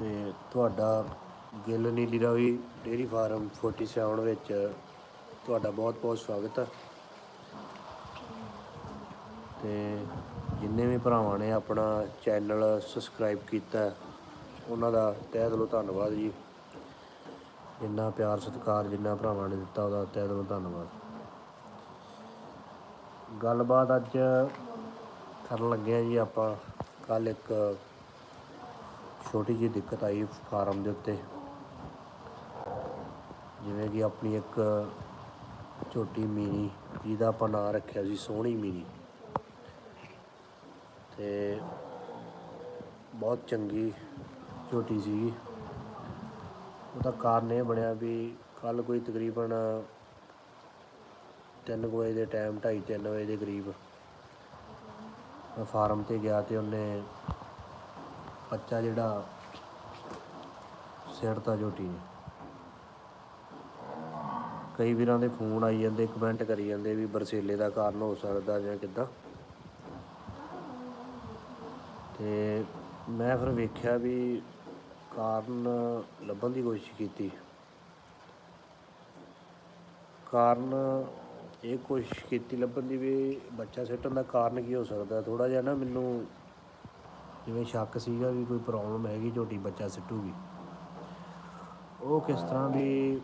ਤੇ ਤੁਹਾਡਾ Gill Nili Ravi dairy farm 47 ਵਿੱਚ ਤੁਹਾਡਾ ਬਹੁਤ ਬਹੁਤ ਸਵਾਗਤ ਹੈ ਤੇ ਜਿੰਨੇ ਵੀ ਭਰਾਵਾਂ ਨੇ ਆਪਣਾ ਚੈਨਲ ਸਬਸਕ੍ਰਾਈਬ ਕੀਤਾ, ਉਹਨਾਂ ਦਾ ਤਹਿ ਦਿਲੋਂ ਧੰਨਵਾਦ ਜੀ। ਇੰਨਾ ਪਿਆਰ ਸਤਿਕਾਰ ਜਿੰਨਾ ਭਰਾਵਾਂ ਨੇ ਦਿੱਤਾ, ਉਹਦਾ ਤਹਿ ਦਿਲੋਂ ਧੰਨਵਾਦ। ਗੱਲਬਾਤ ਅੱਜ ਕਰਨ ਲੱਗੇ ਆ ਜੀ ਆਪਾਂ। ਕੱਲ ਇੱਕ ਛੋਟੀ ਜਿਹੀ ਦਿੱਕਤ ਆਈ ਫਾਰਮ ਦੇ ਉੱਤੇ। ਜਿਵੇਂ ਕਿ ਆਪਣੀ ਇੱਕ ਛੋਟੀ ਮੀਨੀ, ਜਿਹਦਾ ਆਪਾਂ ਨਾਂ ਰੱਖਿਆ ਸੀ, ਸੋਹਣੀ ਮੀਨੀ। ਤੇ ਬਹੁਤ ਚੰਗੀ ਝੋਟੀ ਸੀਗੀ। ਉਹਦਾ ਕਾਰਨ ਇਹ ਬਣਿਆ ਵੀ ਕੱਲ ਕੋਈ ਤਕਰੀਬਨ ਤਿੰਨ ਕੁ ਵਜੇ ਦੇ ਟਾਈਮ ਢਾਈ ਤਿੰਨ ਵਜੇ ਦੇ ਕਰੀਬ ਫਾਰਮ ਤੇ ਗਿਆ ਤੇ ਉਹਨੇ ਬੱਚਾ ਜਿਹੜਾ ਸਿਰਤਾ ਝੋਟੀ ਨੇ। ਕਈ ਵੀਰਾਂ ਦੇ ਫੋਨ ਆਈ ਜਾਂਦੇ ਕਮੈਂਟ ਕਰੀ ਜਾਂਦੇ ਵੀ ਬਰਸੇਲੇ ਦਾ ਕਾਰਨ ਹੋ ਸਕਦਾ ਜਾਂ ਕਿੱਦਾਂ। ਤੇ ਮੈਂ ਫਿਰ ਵੇਖਿਆ ਵੀ ਕਾਰਨ ਲੱਭਣ ਦੀ ਕੋਸ਼ਿਸ਼ ਕੀਤੀ। ਕਾਰਨ ਇਹ ਕੋਸ਼ਿਸ਼ ਕੀਤੀ ਲੱਭਣ ਦੀ ਵੀ ਬੱਚਾ ਸਿੱਟਣ ਦਾ ਕਾਰਨ ਕੀ ਹੋ ਸਕਦਾ? ਥੋੜਾ ਜਿਹਾ ਨਾ ਮੈਨੂੰ ਜਿਵੇਂ ਸ਼ੱਕ ਸੀਗਾ ਵੀ ਕੋਈ ਪ੍ਰੋਬਲਮ ਹੈਗੀ ਝੋਟੀ ਬੱਚਾ ਸਿੱਟੂਗੀ। ਉਹ ਕਿਸ ਤਰ੍ਹਾਂ ਵੀ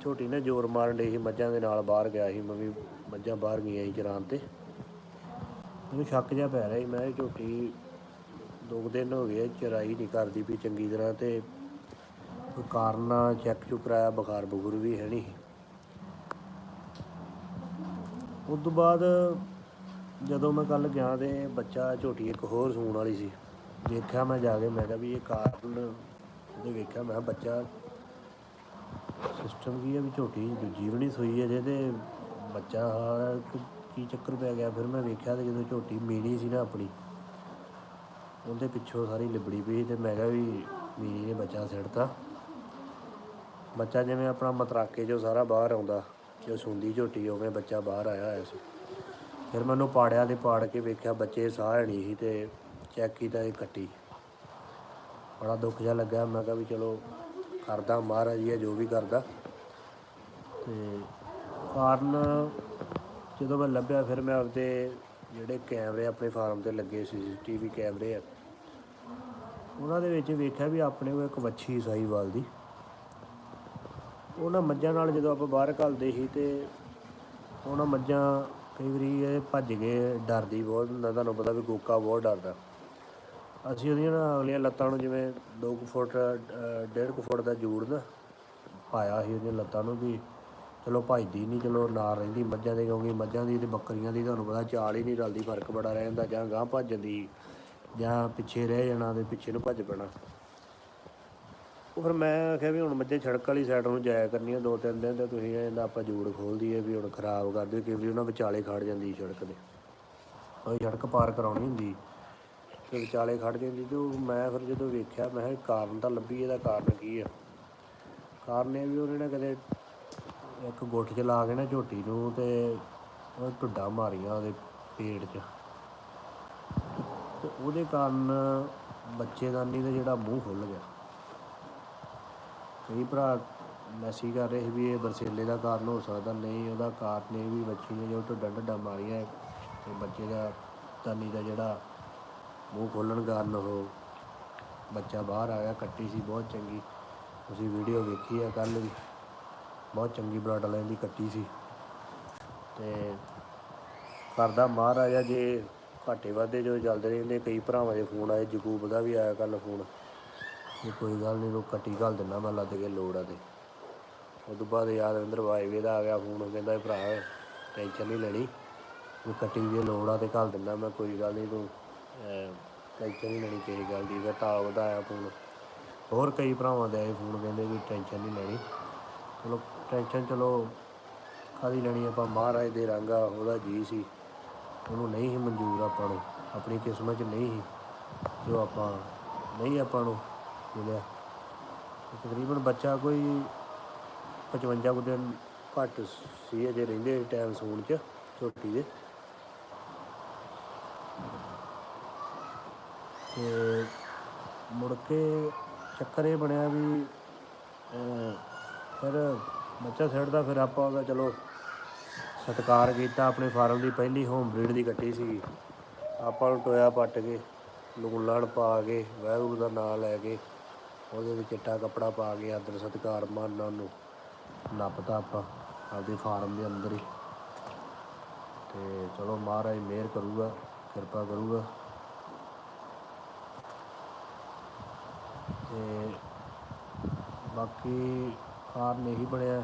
ਝੋਟੀ ਨੇ ਜ਼ੋਰ ਮਾਰਨ ਡਈ ਸੀ, ਮੱਝਾਂ ਦੇ ਨਾਲ ਬਾਹਰ ਗਿਆ ਸੀ ਮੰਮੀ ਮੱਝਾਂ ਬਾਹਰ ਗਈਆਂ ਸੀ ਚਰਾਉਣ ਤੇ। ਮੈਨੂੰ ਸ਼ੱਕ ਜਿਹਾ ਪੈ ਰਿਹਾ ਸੀ, ਮੈਂ ਇਹ ਝੋਟੀ ਦੋ ਕੁ ਦਿਨ ਹੋ ਗਏ, ਚਰਾਈ ਨਹੀਂ ਕਰਦੀ ਵੀ ਚੰਗੀ ਤਰ੍ਹਾਂ ਤੇ ਕੋਈ ਕਾਰਨ ਚੈੱਕ ਚੁੱਕ ਕਰਾਇਆ ਬੁਖਾਰ ਬੁਖਰ ਵੀ ਹੈ ਨਹੀਂ। ਉਸ ਤੋਂ ਬਾਅਦ ਜਦੋਂ ਮੈਂ ਕੱਲ ਗਿਆ ਤੇ ਬੱਚਾ ਝੋਟੀ ਇੱਕ ਹੋਰ ਸੂਣ ਵਾਲੀ ਸੀ, ਵੇਖਿਆ ਮੈਂ ਜਾ ਕੇ, ਮੈਂ ਕਿਹਾ ਵੀ ਇਹ ਕਾਰਨ ਉਹਦੇ ਵੇਖਿਆ, ਮੈਂ ਕਿਹਾ ਬੱਚਾ ਸਿਸਟਮ ਕੀ ਹੈ ਵੀ ਝੋਟੀ ਦੂਜੀ ਵੀ ਨਹੀਂ ਸੋਈ ਅਜੇ ਤੇ ਬੱਚਾ ਹਾਰ ਕੀ ਚੱਕਰ ਪੈ ਗਿਆ। ਫਿਰ ਮੈਂ ਵੇਖਿਆ ਤੇ ਜਦੋਂ ਝੋਟੀ ਮੀਣੀ ਸੀ ਨਾ ਆਪਣੀ, ਉਹਦੇ ਪਿੱਛੋਂ ਸਾਰੀ ਲਿਬੜੀ ਪਈ ਤੇ ਮੈਂ ਕਿਹਾ ਵੀ ਮੀਣੀ ਨੇ ਬੱਚਾ ਸਿੱਟਤਾ। ਬੱਚਾ ਜਿਵੇਂ ਆਪਣਾ ਮਤਰਾਕੇ 'ਚੋਂ ਸਾਰਾ ਬਾਹਰ ਆਉਂਦਾ, ਜੋ ਸੁੰਦੀ ਝੋਟੀ, ਉਵੇਂ ਬੱਚਾ ਬਾਹਰ ਆਇਆ ਹੋਇਆ ਸੀ। ਫਿਰ ਮੈਨੂੰ ਪਾੜਿਆ ਤੇ ਪਾੜ ਕੇ ਵੇਖਿਆ, ਬੱਚੇ ਸਾਹ ਹੈ ਨਹੀਂ ਸੀ ਤੇ ਚੈੱਕ ਕੀਤਾ ਇਹ ਕੱਟੀ। ਬੜਾ ਦੁੱਖ ਜਿਹਾ ਲੱਗਾ ਮੈਂ ਕਿਹਾ ਵੀ ਚਲੋ ਕਰਦਾ ਮਹਾਰਾਜ ਜੀ ਹੈ ਜੋ ਵੀ ਕਰਦਾ। ਤੇ ਕਾਰਨ ਜਦੋਂ ਮੈਂ ਲੱਭਿਆ, ਫਿਰ ਮੈਂ ਆਪਦੇ ਜਿਹੜੇ ਕੈਮਰੇ ਆਪਣੇ ਫਾਰਮ ਤੇ ਲੱਗੇ ਸੀ ਟੀਵੀ ਕੈਮਰੇ ਆ, ਉਹਨਾਂ ਦੇ ਵਿੱਚ ਵੇਖਿਆ ਵੀ ਆਪਣੇ ਕੋਲ ਇੱਕ ਵੱਛੀ ਸਾਈਵਾਲ ਦੀ। ਉਹਨਾਂ ਮੱਝਾਂ ਨਾਲ ਜਦੋਂ ਆਪਾਂ ਬਾਹਰ ਘੱਲਦੇ ਸੀ ਤੇ ਉਹਨਾਂ ਮੱਝਾਂ ਕਈ ਵਾਰੀ ਇਹ ਭੱਜ ਗਏ ਡਰਦੀ ਬਹੁਤ ਹੁੰਦਾ ਤੁਹਾਨੂੰ ਪਤਾ ਵੀ ਗੋਕਾ ਬਹੁਤ ਡਰਦਾ। ਅਸੀਂ ਉਹਦੀਆਂ ਨਾ ਅਗਲੀਆਂ ਲੱਤਾਂ ਨੂੰ ਜਿਵੇਂ 2 ਫੁੱਟ 1.5 ਫੁੱਟ ਦਾ ਜੂੜ ਨਾ ਪਾਇਆ ਸੀ ਉਹਦੀਆਂ ਲੱਤਾਂ ਨੂੰ ਵੀ, ਚਲੋ ਭੱਜਦੀ ਨਹੀਂ ਚਲੋ ਨਾਲ ਰਹਿੰਦੀ ਮੱਝਾਂ ਦੇ, ਕਿਉਂਕਿ ਮੱਝਾਂ ਦੀ ਤੇ ਬੱਕਰੀਆਂ ਦੀ ਤੁਹਾਨੂੰ ਪਤਾ ਚਾਲ ਹੀ ਨਹੀਂ ਰਲਦੀ, ਫ਼ਰਕ ਬੜਾ ਰਹਿ ਜਾਂਦਾ, ਜਾਂ ਗਾਂ ਭੱਜ ਜਾਂਦੀ, ਜਾਂ ਪਿੱਛੇ ਰਹਿ ਜਾਣਾ ਤੇ ਪਿੱਛੇ ਨੂੰ ਭੱਜ ਪੈਣਾ। ਉਹ ਫਿਰ ਮੈਂ ਆਖਿਆ ਵੀ ਹੁਣ ਮੱਝਾਂ ਸੜਕ ਵਾਲੀ ਸਾਈਡ ਨੂੰ ਜਾਇਆ ਕਰਨੀਆਂ ਦੋ ਤਿੰਨ ਦਿਨ ਤੇ ਤੁਸੀਂ ਇਹਦਾ ਆਪਾਂ ਜੂੜ ਖੋਲ ਦਈਏ ਵੀ ਹੁਣ ਖਰਾਬ ਕਰ ਦਿਓ ਕਿਉਂਕਿ ਉਹਨਾਂ ਵਿਚਾਲੇ ਖੜ ਜਾਂਦੀ ਸੜਕ ਦੇ ਉਹ ਸੜਕ ਪਾਰ ਕਰਾਉਣੀ ਹੁੰਦੀ ਤੇ ਵਿਚਾਲੇ ਖੜ ਜਾਂਦੀ ਤੇ ਮੈਂ ਫਿਰ ਜਦੋਂ ਵੇਖਿਆ, ਮੈਂ ਕਿਹਾ ਕਾਰਨ ਤਾਂ ਲੱਭੀ, ਇਹਦਾ ਕਾਰਨ ਕੀ ਆ? ਕਾਰਨ ਇਹ ਵੀ ਉਹਨੇ ਨਾ ਕਦੇ ਇੱਕ ਗੁੱਠ 'ਚ ਲਾ ਕੇ ਨਾ ਝੋਟੀ ਨੂੰ ਤੇ ਉਹ ਢੁੱਡਾ ਮਾਰੀਆਂ ਉਹਦੇ ਪੇਟ 'ਚ। ਤੇ ਉਹਦੇ ਕਾਰਨ ਬੱਚੇਦਾਨੀ ਦਾ ਜਿਹੜਾ ਮੂੰਹ ਖੁੱਲ ਗਿਆ। ਕਈ ਭਰਾ ਮੈਸੇਜ ਕਰ ਰਹੇ ਸੀ ਵੀ ਇਹ ਬਰਸੇਲੇ ਦਾ ਕਾਰਨ ਹੋ ਸਕਦਾ, ਨਹੀਂ ਉਹਦਾ ਕਾਰਨ ਇਹ ਵੀ ਬੱਚੀ ਨੇ ਜੋ ਢੁੱਡਾ ਢੱਡਾ ਮਾਰੀਆਂ ਤੇ ਬੱਚੇ ਦਾ ਦਾਨੀ ਦਾ ਜਿਹੜਾ ਮੂੰਹ ਖੋਲਣ ਕਾਰਨ ਉਹ ਬੱਚਾ ਬਾਹਰ ਆਇਆ ਕੱਟੀ ਸੀ, ਬਹੁਤ ਚੰਗੀ। ਤੁਸੀਂ ਵੀਡੀਓ ਵੇਖੀ ਆ ਕੱਲ ਵੀ ਬਹੁਤ ਚੰਗੀ ਬਰਾਡ ਲਾਈਨ ਦੀ ਕੱਟੀ ਸੀ। ਤੇ ਕਰਦਾ ਮਹਾਰਾਜਾ, ਜੇ ਘਾਟੇ ਵਾਧੇ ਜੋ ਚੱਲਦੇ ਰਹਿੰਦੇ, ਕਈ ਭਰਾਵਾਂ ਦੇ ਫੋਨ ਆਏ, ਜਗੂਬ ਦਾ ਵੀ ਆਇਆ ਕੱਲ ਫੋਨ। ਇਹ ਕੋਈ ਗੱਲ ਨਹੀਂ ਉਹ ਕੱਟੀ ਘੱਲ ਦਿੰਦਾ ਮੈਂ ਲੱਦ ਕੇ ਲੋੜ ਆ ਤੇ। ਉਸ ਤੋਂ ਬਾਅਦ ਯਾਦਵਿੰਦਰ ਵਾਜਵੇ ਦਾ ਆ ਗਿਆ ਫੋਨ ਉਹ ਕਹਿੰਦਾ ਭਰਾ, ਟੈਨਸ਼ਨ ਨਹੀਂ ਲੈਣੀ। ਵੀ ਕੱਟੀ ਜੇ ਲੋੜ ਆ ਤੇ ਘੱਲ ਦਿੰਦਾ ਮੈਂ, ਕੋਈ ਗੱਲ ਨਹੀਂ ਤੂੰ ਟੈਨਸ਼ਨ ਨਹੀਂ ਲੈਣੀ ਤੇਰੀ ਗੱਲ ਦੀ। ਫਿਰ ਤਾਂ ਉਹਦਾ ਆਇਆ ਫੋਨ। ਹੋਰ ਕਈ ਭਰਾਵਾਂ ਦੇ ਆਏ ਫੋਨ, ਕਹਿੰਦੇ ਵੀ ਟੈਨਸ਼ਨ ਨਹੀਂ ਲੈਣੀ। ਚਲੋ, ਟੈਨਸ਼ਨ ਚਲੋ, ਕਾਹਦੀ ਲੈਣੀ ਆਪਾਂ? ਮਹਾਰਾਜ ਦੇ ਰੰਗ ਆ, ਉਹਦਾ ਜੀ ਸੀ। ਉਹਨੂੰ ਨਹੀਂ ਸੀ ਮਨਜ਼ੂਰ ਆਪਾਂ ਨੂੰ। ਆਪਣੀ ਕਿਸਮਤ 'ਚ ਨਹੀਂ ਸੀ। ਜੋ ਆਪਾਂ, ਨਹੀਂ ਆਪਾਂ ਨੂੰ। ਮਿਲਿਆ। ਤਕਰੀਬਨ ਬੱਚਾ ਕੋਈ 55 ਕੁ ਦਿਨ ਘੱਟ ਸੀ, ਅਜੇ ਰਹਿੰਦੇ ਟਾਈਮ ਸੂਣ 'ਚ, ਝੋਟੀ ਦੇ। ਤੇ ਮੁੜ ਕੇ ਚੱਕਰ ਇਹ ਬਣਿਆ ਵੀ ਫਿਰ ਬੱਚਾ ਛੱਡਦਾ ਫਿਰ ਆਪਾਂ ਉਹਦਾ ਚਲੋ ਸਤਿਕਾਰ ਕੀਤਾ, ਆਪਣੇ ਫਾਰਮ ਦੀ ਪਹਿਲੀ ਹੋਮ ਬਰੀਡ ਦੀ ਕੱਟੀ ਸੀਗੀ। ਆਪਾਂ ਨੂੰ ਟੋਇਆ ਪੱਟ ਕੇ, ਲੂਣ ਲਾਣ ਪਾ ਕੇ, ਵਾਹਿਗੁਰੂ ਦਾ ਨਾਮ ਲੈ ਕੇ ਉਹਦੇ ਵਿੱਚ ਚਿੱਟਾ ਕੱਪੜਾ ਪਾ ਕੇ ਆਦਰ ਸਤਿਕਾਰ ਮਾਨ ਉਹਨੂੰ। ਨੱਪਤਾ ਆਪਾਂ ਆਪਦੇ ਫਾਰਮ ਦੇ ਅੰਦਰ ਹੀ। ਤੇ ਚਲੋ ਮਹਾਰਾਜ ਮਿਹਰ ਕਰੂਗਾ, ਕਿਰਪਾ ਕਰੂਗਾ। ਤੇ ਬਾਕੀ ਕਾਰਨ ਇਹੀ ਬਣਿਆ।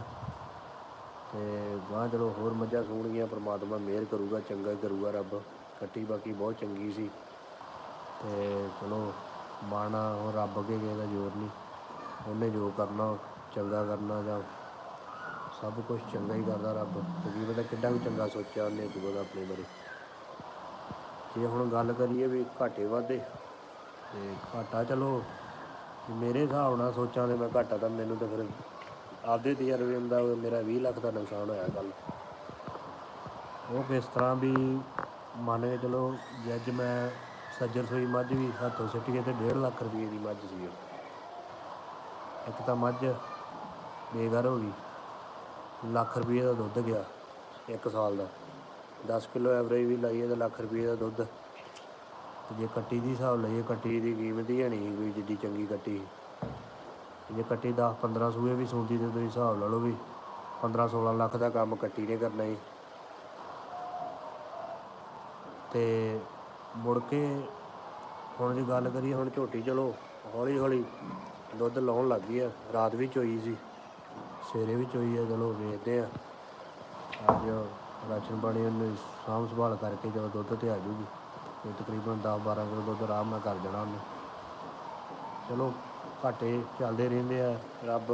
ਤੇ ਗਾਂ ਚਲੋ ਹੋਰ ਮੱਝਾਂ ਸੂਣਗੀਆਂ ਪ੍ਰਮਾਤਮਾ ਮਿਹਰ ਕਰੂਗਾ, ਚੰਗਾ ਕਰੂਗਾ ਰੱਬ। ਕੱਟੀ ਬਾਕੀ ਬਹੁਤ ਚੰਗੀ ਸੀ। ਤੇ ਚਲੋ ਮਾਣਾ ਉਹ ਰੱਬ ਅੱਗੇ ਕਿਸੇ ਦਾ ਜ਼ੋਰ ਨਹੀਂ। ਉਹਨੇ ਜੋ ਕਰਨਾ ਚੰਗਾ ਕਰਨਾ ਜਾਂ ਸਭ ਕੁਝ ਚੰਗਾ ਹੀ ਕਰਦਾ ਰੱਬ। ਤੇ ਕੀ ਪਤਾ ਕਿੱਡਾ ਵੀ ਚੰਗਾ ਸੋਚਿਆ ਉਹਨੇ ਕੀ ਪਤਾ ਆਪਣੇ ਬਾਰੇ। ਜੇ ਹੁਣ ਗੱਲ ਕਰੀਏ ਵੀ ਘਾਟੇ ਵਾਧੇ, ਤੇ ਘਾਟਾ ਚਲੋ ਮੇਰੇ ਹਿਸਾਬ ਨਾਲ ਸੋਚਾਂ ਤੇ ਮੈਂ ਘਾਟਾ ਤਾਂ ਮੈਨੂੰ ਤਾਂ ਫਿਰ ਆਪਦੇ ਤਜਰਬੇ ਦਾ ਮੇਰਾ 20 ਲੱਖ ਦਾ ਨੁਕਸਾਨ ਹੋਇਆ ਗੱਲ ਉਹ ਕਿਸ ਤਰ੍ਹਾਂ ਵੀ ਮੰਨ ਕੇ ਚਲੋ ਜੇ ਅੱਜ ਮੈਂ ਸੱਜਰ ਸੋਈ ਮੱਝ ਵੀ ਹੱਥੋਂ ਸਿੱਟ ਕੇ ਤੇ 1.5 ਲੱਖ ਰੁਪਏ ਦੀ ਮੱਝ ਸੀ ਉਹ। ਇੱਕ ਤਾਂ ਮੱਝ ਬੇਘਰ ਹੋ ਗਈ। ਲੱਖ ਰੁਪਏ ਦਾ ਦੁੱਧ ਗਿਆ ਇੱਕ ਸਾਲ ਦਾ। 10 ਕਿਲੋ ਐਵਰੇਜ ਵੀ ਲਾਈਏ ਤਾਂ ਲੱਖ ਰੁਪਏ ਦਾ ਦੁੱਧ। ਤੇ ਜੇ ਕੱਟੀ ਦੀ ਹਿਸਾਬ ਲਈਏ, ਕੱਟੀ ਦੀ ਕੀਮਤ ਹੀ ਨਹੀਂ ਕੋਈ ਜਿੱਡੀ ਚੰਗੀ ਕੱਟੀ। ਜੇ ਕੱਟੀ 10 15 ਸੂਏ ਵੀ ਸੌਂਦੀ ਤੇ ਤੁਸੀਂ ਹਿਸਾਬ ਲਾ ਲਓ ਵੀ 15 16 ਲੱਖ ਦਾ ਕੰਮ ਕੱਟੀ ਨੇ ਕਰਨਾ ਸੀ ਤੇ ਮੁੜ ਕੇ ਹੁਣ ਜੇ ਗੱਲ ਕਰੀਏ, ਹੁਣ ਝੋਟੀ ਚਲੋ ਹੌਲੀ ਹੌਲੀ ਦੁੱਧ ਲਾਉਣ ਲੱਗ ਗਈ ਆ। ਰਾਤ ਵੀ ਚੋਈ ਸੀ, ਸਵੇਰੇ ਵੀ ਚੋਈ ਆ ਚਲੋ ਵੇਖਦੇ ਆ। ਅੱਜ ਰਾਸ਼ਨ ਪਾਣੀ ਉਹਨੇ ਸਾਂਭ ਸੰਭਾਲ ਕਰਕੇ ਜਦੋਂ ਦੁੱਧ ਤੇ ਆ ਜੂਗੀ, ਤੇ ਤਕਰੀਬਨ 10 12 ਕਿਲੋ ਦੁੱਧ ਆਰਾਮ ਨਾਲ ਕਰ ਦੇਣਾ ਉਹਨੇ। ਚਲੋ, ਘਾਟੇ ਚੱਲਦੇ ਰਹਿੰਦੇ ਆ। ਰੱਬ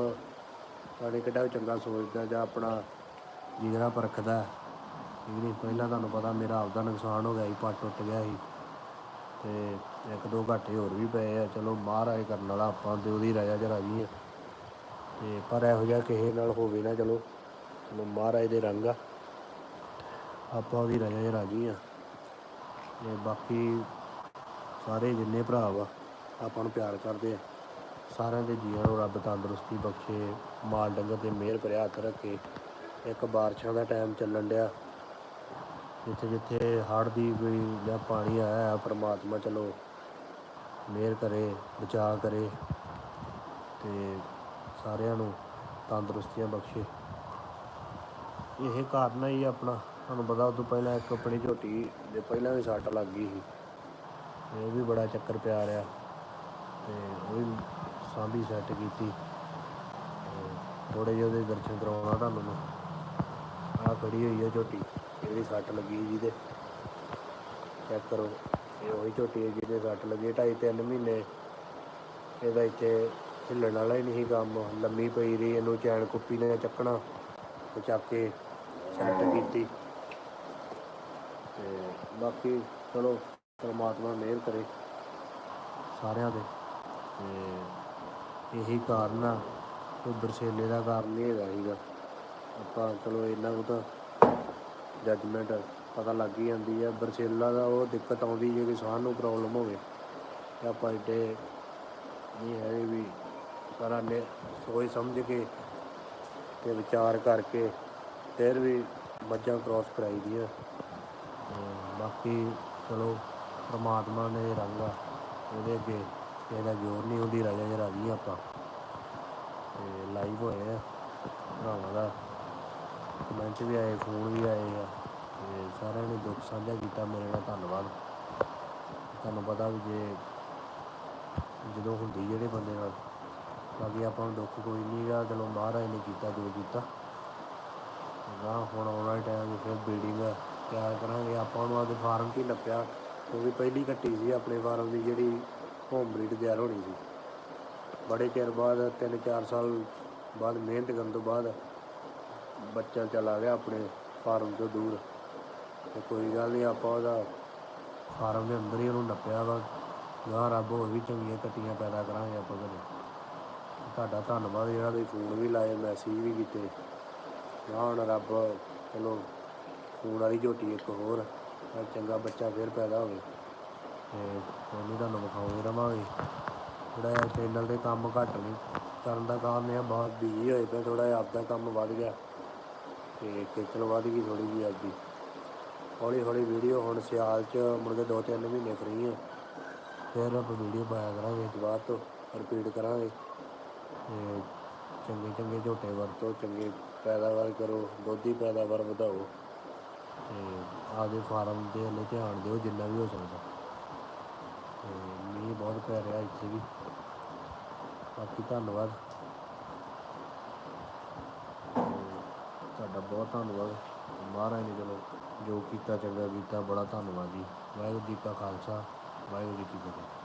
ਸਾਡੇ ਕਿੱਡਾ ਚੰਗਾ ਸੋਚਦਾ ਜਾਂ ਆਪਣਾ ਜਿਗਰਾ ਪਰਖਦਾ। ਠੀਕ ਨਹੀਂ, ਪਹਿਲਾਂ ਤੁਹਾਨੂੰ ਪਤਾ ਮੇਰਾ ਆਪਦਾ ਨੁਕਸਾਨ ਹੋ ਗਿਆ ਸੀ, ਪੱਟ ਟੁੱਟ ਗਿਆ ਸੀ। ਤੇ ਇੱਕ ਦੋ ਘਾਟੇ ਹੋਰ ਵੀ ਪਏ ਆ। ਚਲੋ ਮਹਾਰਾਜ ਕਰਨ ਵਾਲਾ ਆਪਾਂ ਤੇ ਉਹਦੀ ਰਾਜਾ ਚ ਰਾਜੀ ਆ। ਤੇ ਪਰ ਇਹੋ ਜਿਹਾ ਕਿਸੇ ਨਾਲ ਹੋਵੇ ਨਾ, ਚਲੋ ਚਲੋ ਮਹਾਰਾਜ ਦੇ ਰੰਗ ਆ। ਆਪਾਂ ਉਹਦੀ ਰਾਜਾ ਚ ਰਾਜੀ ਆ। ਤੇ ਬਾਕੀ ਸਾਰੇ ਜਿੰਨੇ ਭਰਾ ਵਾ ਆਪਾਂ ਨੂੰ ਪਿਆਰ ਕਰਦੇ ਆ। ਸਾਰਿਆਂ ਦੇ ਜੀਵਨ ਨੂੰ ਰੱਬ ਤੰਦਰੁਸਤੀ ਬਖਸ਼ੇ, ਮਾਲ ਡੰਗਰ ਤੇ ਮਿਹਰ ਭਰਿਆ ਹੱਥ ਰੱਖੇ। ਇੱਕ ਬਾਰਿਸ਼ਾਂ ਦਾ ਟਾਈਮ ਚੱਲਣ ਡਿਆ। ਜਿੱਥੇ ਜਿੱਥੇ ਹੜ੍ਹ ਦੀ ਕੋਈ ਜਾਂ ਪਾਣੀ ਆਇਆ ਹੈ ਪ੍ਰਮਾਤਮਾ ਚਲੋ ਮਿਹਰ ਕਰੇ, ਬਚਾਅ ਕਰੇ ਤੇ ਸਾਰਿਆਂ ਨੂੰ ਤੰਦਰੁਸਤੀਆਂ ਬਖਸ਼ੇ। ਇਹ ਕਾਰਨ ਹੀ ਆਪਣਾ, ਤੁਹਾਨੂੰ ਪਤਾ ਉਦੋਂ ਪਹਿਲਾਂ ਇੱਕ ਆਪਣੀ ਝੋਟੀ ਦੇ ਪਹਿਲਾਂ ਵੀ ਸੱਟ ਲੱਗ ਗਈ ਸੀ। ਤੇ ਉਹ ਵੀ ਬੜਾ ਚੱਕਰ ਪਿਆ ਰਿਹਾ ਤੇ ਉਹ ਵੀ ਸਾਂਭੀ ਸੈੱਟ ਕੀਤੀ। ਥੋੜੇ ਜਿਹੇ ਉਹਦੇ ਦਰਸ਼ਨ ਕਰਵਾਉਣਾ ਤੁਹਾਨੂੰ ਮੈਂ। ਆਹ ਖੜੀ ਹੋਈ ਹੈ ਝੋਟੀ ਇਹਦੀ ਸੱਟ ਲੱਗੀ ਜਿਹਦੇ। ਚੈੱਕ ਕਰੋ, ਇਹ ਉਹੀ ਝੋਟੀ ਹੈ ਜਿਹਦੇ ਸੱਟ ਲੱਗੀ ਢਾਈ ਤਿੰਨ ਮਹੀਨੇ। ਇਹਦਾ ਇੱਥੇ ਹਿੱਲਣ ਵਾਲਾ ਹੀ ਨਹੀਂ ਕੰਮ, ਲੰਮੀ ਪਈ ਰਹੀ, ਇਹਨੂੰ ਚੈਨ ਕੁੱਪੀ ਨੇ ਚੱਕਣਾ ਤੇ ਚੱਕ ਕੇ ਸੈੱਟ ਕੀਤੀ। ਤੇ ਬਾਕੀ ਚਲੋ, ਪਰਮਾਤਮਾ ਮਿਹਰ ਕਰੇ ਸਾਰਿਆਂ ਦੇ ਤੇ ਇਹੀ ਕਾਰਨ ਆ ਕੋਈ ਬਰਸੇਲੇ ਦਾ ਕਾਰਨ ਹੀ ਹੈਗਾ ਸੀਗਾ। ਆਪਾਂ ਚਲੋ ਇੰਨਾ ਕੁ ਤਾਂ ਜੱਜਮੈਂਟ ਪਤਾ ਲੱਗ ਹੀ ਜਾਂਦੀ ਹੈ ਬਰਸੇਲਾ ਦਾ ਉਹ ਦਿੱਕਤ ਆਉਂਦੀ ਜੇ ਕਿ ਸਾਹ ਨੂੰ ਪ੍ਰੋਬਲਮ ਹੋਵੇ। ਤੇ ਆਪਾਂ ਇੱਡੇ ਨਹੀਂ ਹੈ ਵੀ ਸਾਰਾ ਨੇ ਸੋਚ ਸਮਝ ਕੇ ਤੇ ਵਿਚਾਰ ਕਰਕੇ ਫਿਰ ਵੀ ਮੱਝਾਂ ਕ੍ਰਾਸ ਕਰਾਈ ਦੀਆਂ। ਬਾਕੀ ਚਲੋ ਪਰਮਾਤਮਾ ਨੇ ਰੰਗ ਉਹਦੇ ਅੱਗੇ ਕਿਸੇ ਦਾ ਜ਼ੋਰ ਨਹੀਂ ਹੁੰਦੀ, ਰਾਜਾ ਜੀ ਰਾਜੀ ਆਪਾਂ। ਤੇ ਲਾਈਵ ਹੋਏ ਭਰਾਵਾਂ ਦਾ। ਕਮੈਂਟ ਵੀ ਆਏ ਫੋਨ ਵੀ ਆਏ ਆ। ਤੇ ਸਾਰਿਆਂ ਨੇ ਦੁੱਖ ਸਾਂਝਾ ਕੀਤਾ, ਮੇਰੇ ਨਾਲ ਧੰਨਵਾਦ। ਤੁਹਾਨੂੰ ਪਤਾ ਵੀ ਜੇ ਜਦੋਂ ਹੁੰਦੀ ਜਿਹੜੇ ਬੰਦੇ ਨਾਲ, ਬਾਕੀ ਆਪਾਂ ਨੂੰ ਦੁੱਖ ਕੋਈ ਨਹੀਂ ਗਾ, ਚਲੋ ਮਹਾਰਾਜ ਨੇ ਕੀਤਾ, ਜੋ ਕੀਤਾ। ਨਾ ਹੁਣ ਆਉਣ ਵਾਲੇ ਟਾਈਮ ਫਿਰ ਬਿਲਡਿੰਗ ਤਿਆਰ ਕਰਾਂਗੇ। ਆਪਾਂ ਨੂੰ ਆਪਦੇ ਫਾਰਮ ਕੀ ਲੱਪਿਆ ਕਿਉਂਕਿ ਪਹਿਲੀ ਕੱਟੀ ਸੀ ਆਪਣੇ ਫਾਰਮ ਦੀ, ਜਿਹੜੀ ਹੋਮ ਬਰੀਡ ਤਿਆਰ ਹੋਣੀ ਸੀ। ਬੜੇ ਚਿਰ ਬਾਅਦ 3-4 ਸਾਲ ਬਾਅਦ, ਮਿਹਨਤ ਕਰਨ ਤੋਂ ਬਾਅਦ ਬੱਚਾ ਚਲਾ ਗਿਆ ਆਪਣੇ ਫਾਰਮ ਤੋਂ ਦੂਰ। ਤੇ ਕੋਈ ਗੱਲ ਨਹੀਂ ਆਪਾਂ ਉਹਦਾ ਫਾਰਮ ਦੇ ਅੰਦਰ ਹੀ ਉਹਨੂੰ ਨੱਪਿਆ ਵਾ। ਗਾਂ ਰੱਬ ਹੋਰ ਵੀ ਚੰਗੀਆਂ ਕੱਟੀਆਂ ਪੈਦਾ ਕਰਾਂਗੇ ਆਪਾਂ ਘਰੇ ਤੁਹਾਡਾ ਧੰਨਵਾਦ, ਜਿਹੜਾ ਤੁਸੀਂ ਫੋਨ ਵੀ ਲਾਏ, ਮੈਸੇਜ ਵੀ ਕੀਤੇ। ਗਾਂ ਹੁਣ ਰੱਬ, ਚਲੋ, ਫੋਨ ਵਾਲੀ ਝੋਟੀ ਇੱਕ ਹੋਰ ਚੰਗਾ ਬੱਚਾ ਫਿਰ ਪੈਦਾ ਹੋਵੇ। ਤੇ ਉਹਨੂੰ ਤੁਹਾਨੂੰ ਵਿਖਾਉਂਦੇ ਰਵਾਂਗੇ। ਥੋੜ੍ਹਾ ਜਿਹਾ ਚੈਨਲ 'ਤੇ ਕੰਮ ਘੱਟ ਨਹੀਂ ਕਰਨ ਦਾ ਕਾਰਨ ਇਹ ਆ ਬਹੁਤ ਬਿਜ਼ੀ ਹੋਏ ਪਏ, ਥੋੜ੍ਹਾ ਜਿਹਾ ਆਪਦਾ ਕੰਮ ਵੱਧ ਗਿਆ। ਅਤੇ ਖੇਚਲ ਵੱਧ ਗਈ ਥੋੜ੍ਹੀ ਜਿਹੀ ਆਪਦੀ ਹੌਲੀ ਹੌਲੀ ਵੀਡੀਓ ਹੁਣ ਸਿਆਲ 'ਚ ਮੁੜ ਕੇ ਦੋ ਤਿੰਨ ਮਹੀਨੇ ਫਰੀ ਆ। ਫਿਰ ਆਪਾਂ ਵੀਡੀਓ ਪਾਇਆ ਕਰਾਂਗੇ ਬਾਅਦ ਤੋਂ ਰਿਪੀਟ ਕਰਾਂਗੇ। ਤੇ ਚੰਗੇ ਚੰਗੇ ਝੋਟੇ ਵਰਤੋ, ਚੰਗੇ ਪੈਦਾਵਾਰ ਕਰੋ, ਦੁੱਧ ਦੀ ਪੈਦਾਵਾਰ ਵਧਾਓ। ਤੇ ਆਪਦੇ ਫਾਰਮ 'ਤੇ ਵੱਲ ਧਿਆਨ ਦਿਓ, ਜਿੰਨਾ ਵੀ ਹੋ ਸਕਦਾ। ਤੇ ਮੀਂਹ ਬਹੁਤ ਪੈ ਰਿਹਾ ਇੱਥੇ ਵੀ। ਬਾਕੀ ਧੰਨਵਾਦ। ਤੁਹਾਡਾ ਬਹੁਤ ਧੰਨਵਾਦ। ਮਹਾਰਾਜ ਨੇ ਚਲੋ ਜੋ ਕੀਤਾ ਚੰਗਾ ਕੀਤਾ, ਬੜਾ ਧੰਨਵਾਦ ਜੀ। ਵਾਹਿਗੁਰੂ ਜੀ ਕਾ ਖਾਲਸਾ, ਵਾਹਿਗੁਰੂ ਜੀ ਕੀ ਫਤਿਹ।